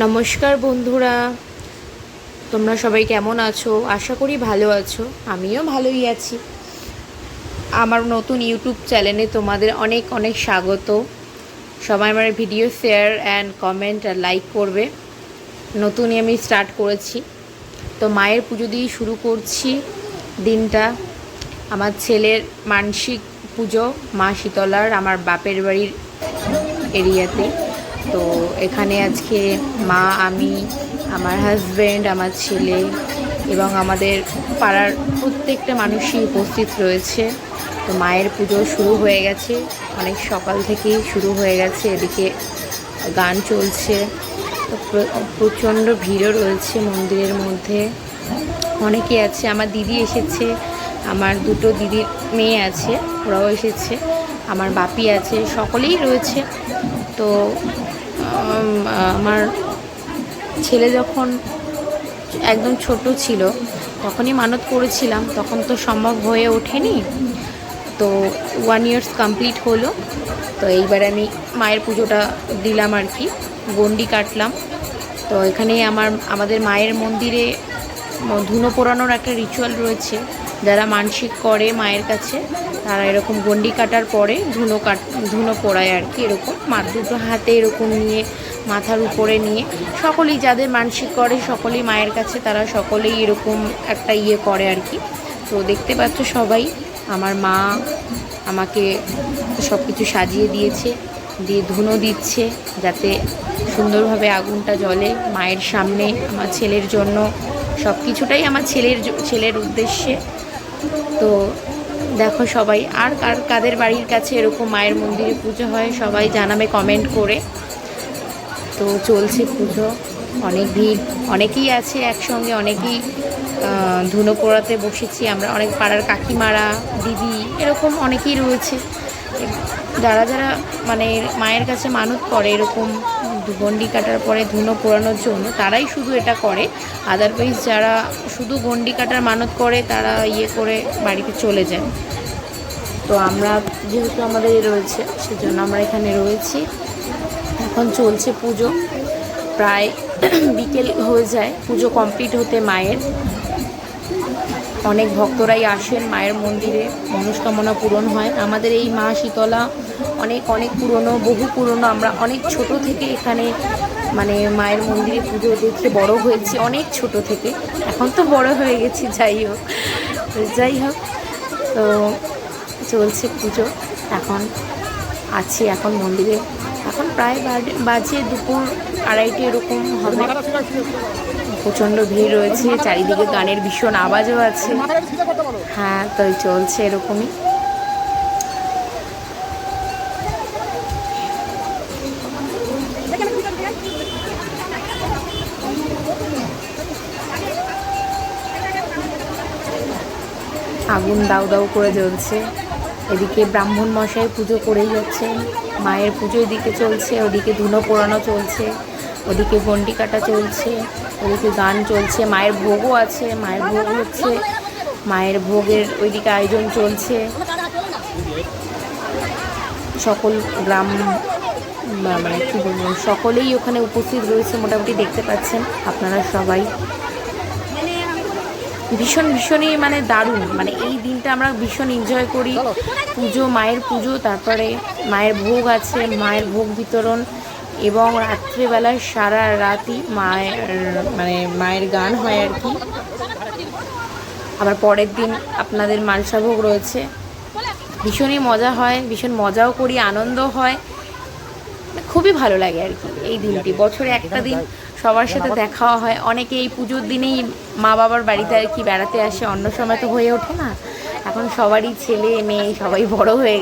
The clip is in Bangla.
নমস্কার বন্ধুরা। তোমরা সবাই কেমন আছো? আশা করি ভালো আছো। আমিও ভালোই আছি। আমার নতুন ইউটিউব চ্যানেলে তোমাদের অনেক অনেক স্বাগত। সবাই আমার ভিডিও শেয়ার অ্যান্ড কমেন্ট আর লাইক করবে। নতুনই আমি স্টার্ট করেছি। তো মায়ের পুজো দিয়ে শুরু করছি দিনটা। আমার ছেলের মানসিক পুজো, মা শীতলার, আমার বাপের বাড়ির এরিয়াতে। তো এখানে আজকে মা, আমি, আমার হাজব্যান্ড আমার ছেলে এবং আমাদের পাড়ার প্রত্যেকটা মানুষই উপস্থিত রয়েছে। তো মায়ের পুজো শুরু হয়ে গেছে। অনেক সকাল থেকেই শুরু হয়ে গেছে। এদিকে গান চলছে। প্রচণ্ড ভিড়ও রয়েছে মন্দিরের মধ্যে। অনেকে আছে, আমার দিদি এসেছে, আমার দুটো দিদির মেয়ে আছে, ওরাও এসেছে, আমার বাপি আছে, সকলেই রয়েছে। তো আমার ছেলে যখন একদম ছোট ছিল তখনই মানত করেছিলাম, তখন তো সম্ভব হয়ে ওঠেনি। তো ওয়ান ইয়ার্স কমপ্লিট হলো। তো এইবার আমি মায়ের পুজোটা দিলাম আর কি, গন্ডি কাটলাম। তো এখানে আমার, আমাদের মায়ের মন্দিরে ধুনো পোড়ানোর একটা রিচুয়াল রয়েছে। যারা মানসিক করে মায়ের কাছে, তারা এরকম গন্ডি কাটার পরে ধুনো কাট, ধুনো পোড়ায় আর কি, এরকম মা দুটো হাতে এরকম নিয়ে, মাথার উপরে নিয়ে, সকলেই যাদের মানসিক করে, সকলেই মায়ের কাছে, তারা সকলেই এরকম একটা ইয়ে করে আর কি। তো দেখতে পাচ্ছ সবাই, আমার মা আমাকে সব কিছু সাজিয়ে দিয়েছে, দিয়ে ধুনো দিচ্ছে, যাতে সুন্দরভাবে আগুনটা জ্বলে, মায়ের সামনে, আমার ছেলের জন্য সব কিছুটাই আমার ছেলের ছেলের উদ্দেশ্যে। তো দেখো সবাই, আর কার, কাদের বাড়ির কাছে এরকম মায়ের মন্দিরে পুজো হয় সবাই জানাবে কমেন্ট করে। তো চলছে পুজো, অনেক ভিড়, অনেকেই আছে একসঙ্গে, অনেকেই ধুনো পোড়াতে বসেছি আমরা, অনেক পাড়ার কাকিমারা, দিদি, এরকম অনেকেই রয়েছে। যারা যারা মানে মায়ের কাছে মানত করে এরকম গন্ডি কাটার পরে ধুনো পোড়ানোর জন্য, তারাই শুধু এটা করে। আদারওয়াইজ যারা শুধু গন্ডি কাটার মানত করে, তারা ইয়ে করে বাড়িতে চলে যায়। তো আমরা যেহেতু আমাদের রয়েছে, সেজন্য আমরা এখানে রয়েছি। এখন চলছে পুজো। প্রায় বিকেল হয়ে যায়। পুজো কমপ্লিট হতে মায়ের। অনেক ভক্তরাই আসেন মায়ের মন্দিরে, মনস্কামনা পূরণ হয়। আমাদের এই মা শীতলা অনেক অনেক পুরনো, বহু পুরনো, আমরা অনেক ছোট থেকে এখানে মানে মায়ের মন্দিরে পুজো দেখে বড় হয়েছি, অনেক ছোট থেকে। এখন তো বড় হয়ে গেছি, যাই হোক। যাই হোক, তো চলছে পুজো। এখন আছি, এখন মন্দিরে। এখন প্রায় বাজে- দুপুর আড়াইটে এরকম হবে। প্রচণ্ড ভিড় রয়েছে, চারিদিকে গানের ভীষণ আওয়াজও আছে। হ্যাঁ তো চলছে এরকমই। আগুন দাউ দাউ করে জ্বলছে। এদিকে ব্রাহ্মণ মশাই পুজো করেই যাচ্ছেন, মায়ের পুজো এদিকে চলছে, ওদিকে ধুনো পোড়ানো চলছে। ওদিকে গন্ডি কাটা চলছে, ওদিকে গান চলছে, মায়ের ভোগও আছে, মায়ের ভোগ হচ্ছে, মায়ের ভোগের ওইদিকে আয়োজন চলছে। সকল গ্রাম মানে কী বলব, সকলেই ওখানে উপস্থিত রয়েছে, মোটামুটি দেখতে পাচ্ছেন আপনারা সবাই। ভীষণ, ভীষণই মানে দারুণ মানে এই দিনটা আমরা ভীষণ এনজয় করি। পুজো, মায়ের পুজো, তারপরে মায়ের ভোগ আছে, মায়ের ভোগ বিতরণ এবং রাত্রেবেলায় সারা রাতই মায়ের মানে মায়ের গান হয় আর কি। আবার পরের দিন আপনাদের মালসা ভোগ রয়েছে। ভীষণই মজা হয়, ভীষণ মজাও করি আনন্দ হয়। খুবই ভালো লাগে আর কি এই দিনটি। বছরে একটা দিন সবার সাথে দেখাও হয়। অনেকে এই পুজোর দিনেই মা বাবার বাড়িতে আর কি বেড়াতে আসে, অন্য সময় তো হয়ে ওঠে না। এখন সবারই ছেলে, মেয়ে, সবাই বড় হয়ে গেছে।